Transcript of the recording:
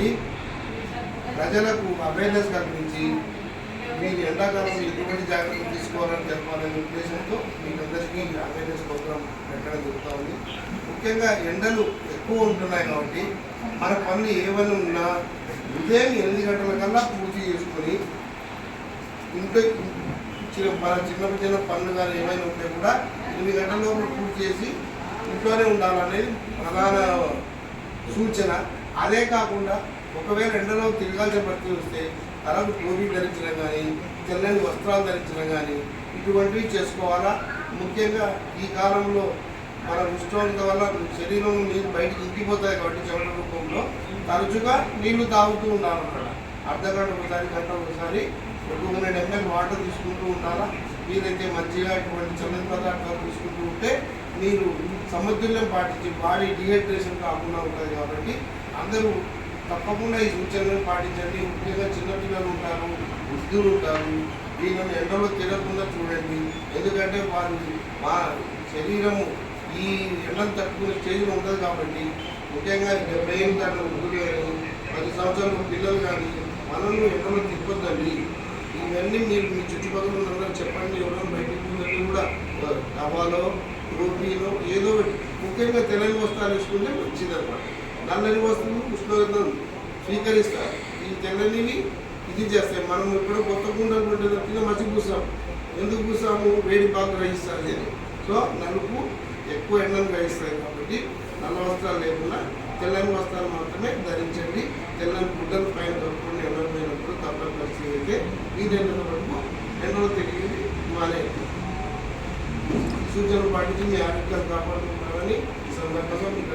కాబట్టి ప్రజలకు అవేర్నెస్ కల్పించి మీరు ఎండాకాలం ఎటువంటి జాగ్రత్తలు తీసుకోవాలని తెలపాలనే ఉద్దేశంతో మీకు అందరికీ అవేర్నెస్ ప్రోగ్రామ్ పెట్టడం జరుగుతూ ఉంది. ముఖ్యంగా ఎండలు ఎక్కువ ఉంటున్నాయి కాబట్టి మన పనులు ఏమైనా ఉన్నా ఉదయం ఎనిమిది గంటల కల్లా పూర్తి చేసుకొని ఇంట్లో చిన్న మన చిన్న చిన్న పనులు కానీ ఏమైనా ఉంటే కూడా ఎనిమిది గంటల లోపల పూర్తి చేసి ఇంట్లోనే ఉండాలనేది ప్రధాన సూచన. అదే కాకుండా ఒకవేళ ఎండలో తిరగాల్సిన పరిస్థితి వస్తే తలకు టోపీ ధరించడం కానీ తెల్లని వస్త్రాలు ధరించడం కానీ ఇటువంటివి చేసుకోవాలా? ముఖ్యంగా ఈ కాలంలో మన ఉష్ణోగ్రత వల్ల శరీరంలో నీరు బయటకు ఇంకిపోతాయి కాబట్టి చెమట రూపంలో తరచుగా నీళ్ళు తాగుతూ ఉండాలన్నమాట అర్ధ గంట ఒకసారి గంట ఒకసారి టూ హండ్రెడ్ ఎంఎల్ వాటర్ తీసుకుంటూ ఉండాలా? వీలైతే మంచిగా ఇటువంటి చల్లని పదార్థాలు తీసుకుంటూ ఉంటే మీరు సమతుల్యం పాటించి బాడీ డిహైడ్రేషన్ కాకుండా ఉంటుంది కాబట్టి అందరూ తప్పకుండా ఈ సూచనలు పాటించండి. ముఖ్యంగా చిన్నపిల్లలు ఉంటారు వృద్ధులు ఉంటారు. వీళ్ళని ఎండలో తిరగకుండా చూడండి. ఎందుకంటే వారు మా శరీరము ఈ ఎండను తట్టుకునే స్టేజ్లో ఉంటుంది కాబట్టి ముఖ్యంగా డెబ్బై ఎనిమిది దాకా వృద్ధులు కానీ పది సంవత్సరాలు పిల్లలు కానీ మనల్ని ఎండలో తిప్పొద్దండి. ఇవన్నీ మీరు మీ చుట్టుపక్కల ఉన్న చెప్పండి. ఎవరో బయట కూడా టవాలో రోటీలో ఏదో ఒకటి. ముఖ్యంగా తెల్లని వస్త్రాలు వేసుకుంటే మంచిది అనమాట నల్లని వస్తువులు ఉష్ణోగ్రతను స్వీకరిస్తారు. ఈ తెల్లనివి ఇది చేస్తాయి మనం ఇప్పుడు కొత్త గుండెలు పెట్టేటట్టుగా మంచి పూసాం. ఎందుకు పూసాము? వేడి బాగా గ్రహిస్తుంది అని సో నలుపు ఎక్కువ ఎండను గ్రహిస్తాయి కాబట్టి నల్ల వస్త్రాలు లేకుండా తెల్లని వస్త్రాలు మాత్రమే ధరించండి. తెల్లని గుడ్డలు పైన కప్పుకుని ఎండలు పోయినప్పుడు తప్పని పరిస్థితి అయితే వీలైనంత వరకు ఎండలో తిరిగి మానేయండి సూచనలు పాటించి మీ ఆరోగ్య కాపాడుకుంటామని ఈ సందర్భంగా మీకు